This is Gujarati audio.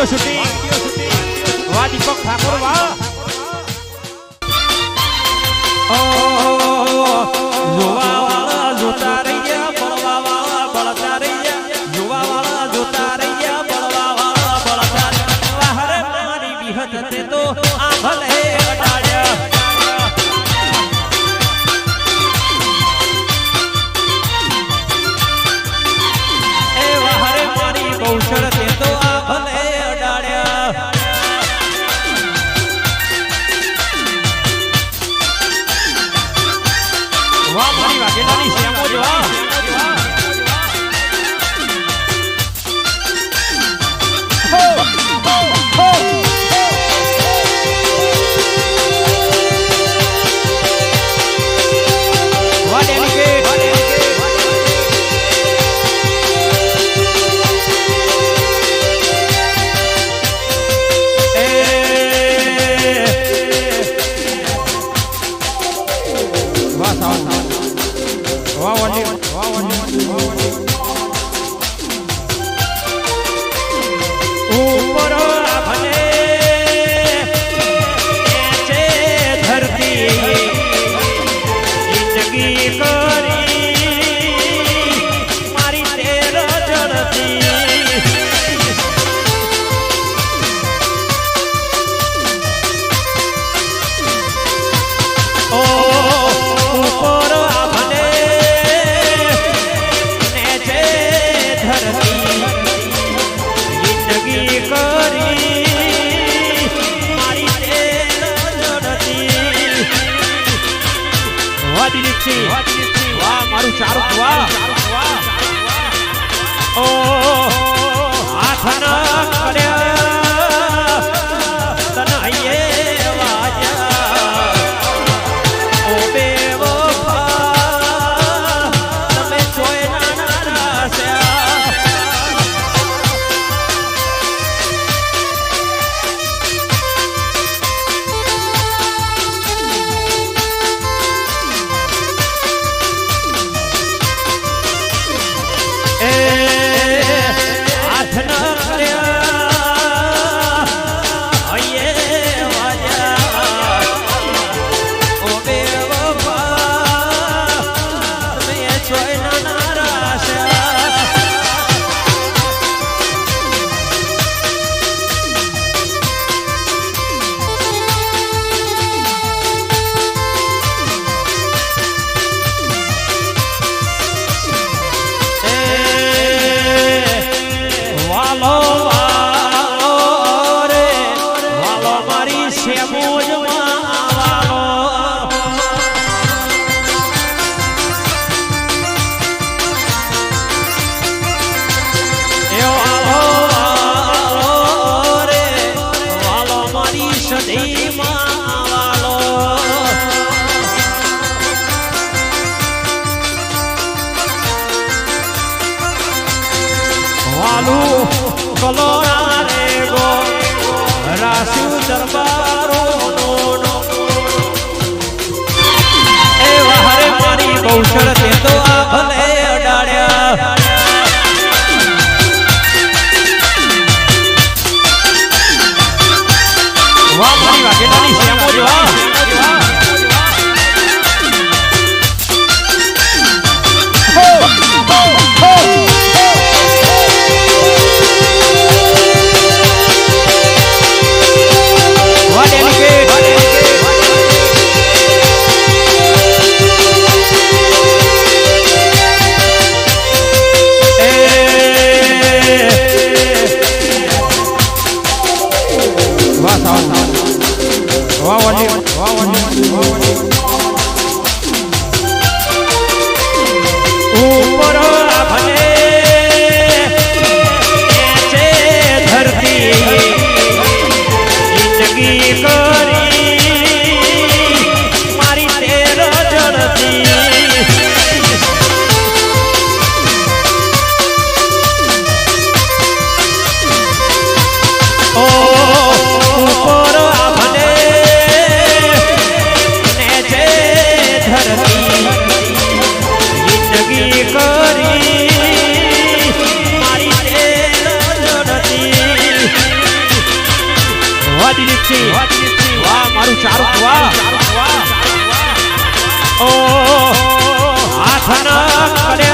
વીડિયો શૂટિંગ વા દીપક ઠાકોર વા જોવા વાળા જોતા રહી ગયા બળવા વાળા બળતા રહી ગયા જોવા વાળા જોતા રહી ગયા બળવા વાળા બળતા રહી ગયા. વાહ મારી વિહત તે તો આ ભલે મારી કૌશળ જિંદગી કરી મારી તેર જડતી ઓ ઉપર ભલે ને છે ધરતી જિંદગી કરી વાહ વાહ. મારું ચારું વાહ. ઓ રાસુ one. દિલીપસિંહ વાહ મારું શાહરુખ વાહ ઓ હાથ ન કરે